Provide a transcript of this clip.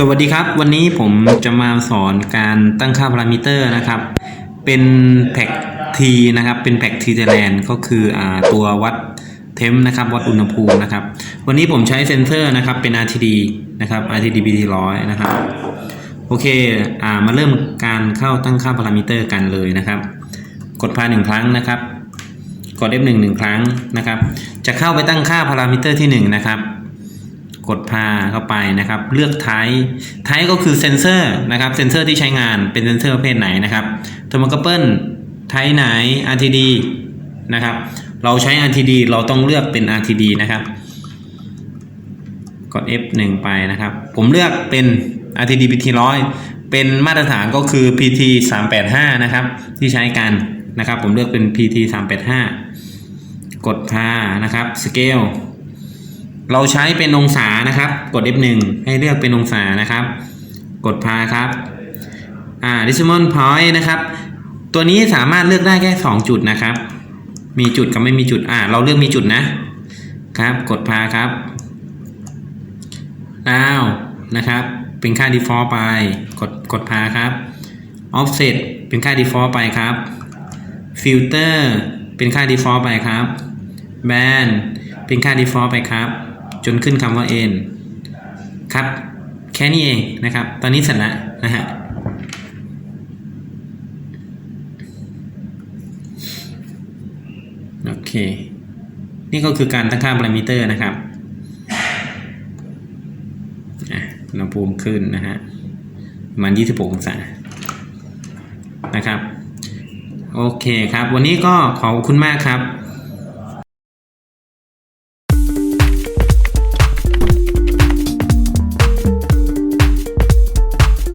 สวัสดีครับ วันนี้ผมจะมาสอนการตั้งค่าพารามิเตอร์นะครับ เป็นแพ็กทีนะครับเป็นแพ็กทีเทแลนก็คืออตัววัดเทมนะครับวัดอุณหภูมินะครับ วันนี้ผมใช้เซนเซอร์นะครับเป็น RTD นะครับ RTD BT 100นะครับโอเคอามาเริ่มการเข้าตั้งค่าพารามิเตอร์กันเลยนะครับ กดพาหนึ่งครั้งนะครับ กด F1 หนึ่งครั้งนะครับ จะเข้าไปตั้งค่าพารามิเตอร์ที่หนึ่งนะครับ กดพาเข้าไปนะครับ เลือกไทป์ไทป์ก็คือเซนเซอร์นะครับเซนเซอร์ที่ใช้งานเป็นเซนเซอร์ประเภทไหนนะครับโทรโมกเปิลไทป์ไหน RTD นะครับเราใช้ RTD เราต้องเลือกเป็น RTD นะครับ กด F1 ไปนะครับ ผมเลือกเป็น RTD PT 100เป็นมาตรฐานก็คือ PT 385นะครับที่ใช้กันนะครับ ผมเลือกเป็น PT 385กดพานะครับ Scale เราใช้เป็นองศานะครับ กด F1 ให้เลือกเป็นองศานะครับ กดพาครับอ่า decimal point นะครับ ตัวนี้สามารถเลือกได้แค่ 2 จุดนะครับ มีจุดกับไม่มีจุดอ่าเราเลือกมีจุดนะครับ กดพาครับอ้าวนะครับ เป็นค่า default ไป กดกดพาครับ offset เป็นค่า default ไปครับ filter เป็นค่า default ไปครับ band เป็นค่า default ไปครับ จนขึ้นคำว่า n ครับ แค่นี้เองนะครับ ตอนนี้เสร็จแล้วนะฮะโอเค นี่ก็คือการตั้งค่าพารามิเตอร์นะครับอะอุณหภูมิขึ้นนะฮะประมาณ26องศานะครับ โอเคครับ วันนี้ก็ขอบคุณมากครับ